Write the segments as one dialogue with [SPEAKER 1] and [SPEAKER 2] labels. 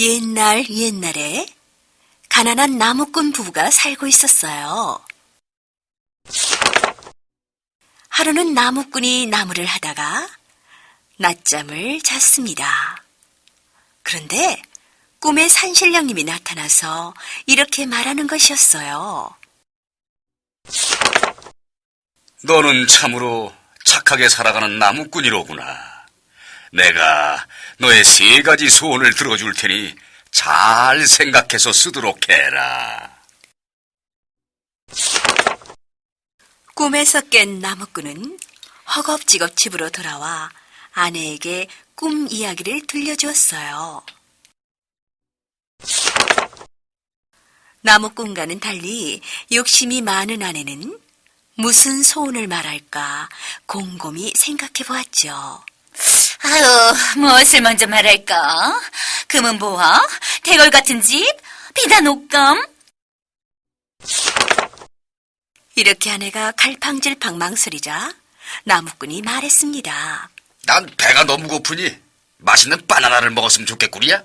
[SPEAKER 1] 옛날 옛날에 가난한 나무꾼 부부가 살고 있었어요. 하루는 나무꾼이 나무를 하다가 낮잠을 잤습니다. 그런데 꿈에 산신령님이 나타나서 이렇게 말하는 것이었어요.
[SPEAKER 2] 너는 참으로 착하게 살아가는 나무꾼이로구나. 내가 너의 세 가지 소원을 들어줄 테니 잘 생각해서 쓰도록 해라.
[SPEAKER 1] 꿈에서 깬 나무꾼은 허겁지겁 집으로 돌아와 아내에게 꿈 이야기를 들려주었어요. 나무꾼과는 달리 욕심이 많은 아내는 무슨 소원을 말할까 곰곰이 생각해 보았죠.
[SPEAKER 3] 아유, 무엇을 먼저 말할까? 금은 보화, 대궐 같은 집, 비단 옷감.
[SPEAKER 1] 이렇게 아내가 갈팡질팡 망설이자 나무꾼이 말했습니다.
[SPEAKER 2] 난 배가 너무 고프니 맛있는 바나나를 먹었으면 좋겠구리야.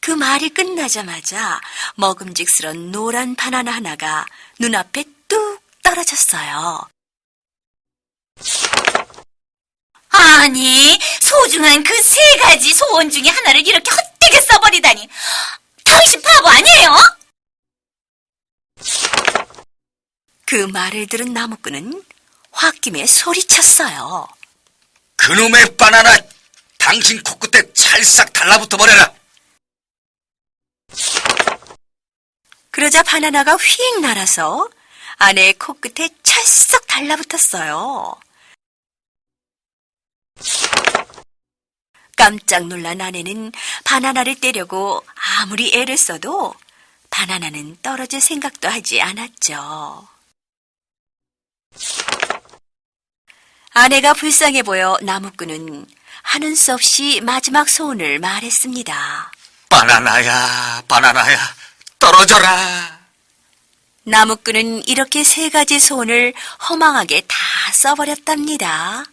[SPEAKER 1] 그 말이 끝나자마자 먹음직스런 노란 바나나 하나가 눈앞에 뚝 떨어졌어요.
[SPEAKER 3] 아니, 소중한 그 세 가지 소원 중에 하나를 이렇게 헛되게 써버리다니. 당신 바보 아니에요?
[SPEAKER 1] 그 말을 들은 나무꾼은 홧김에 소리쳤어요.
[SPEAKER 2] 그놈의 바나나 당신 코끝에 찰싹 달라붙어 버려라.
[SPEAKER 1] 그러자 바나나가 휙 날아서 아내의 코끝에 찰싹 달라붙었어요. 깜짝 놀란 아내는 바나나를 떼려고 아무리 애를 써도 바나나는 떨어질 생각도 하지 않았죠. 아내가 불쌍해 보여 나무꾼은 하는 수 없이 마지막 소원을 말했습니다.
[SPEAKER 2] 바나나야, 바나나야, 떨어져라.
[SPEAKER 1] 나무꾼은 이렇게 세 가지 소원을 허망하게 다 써버렸답니다.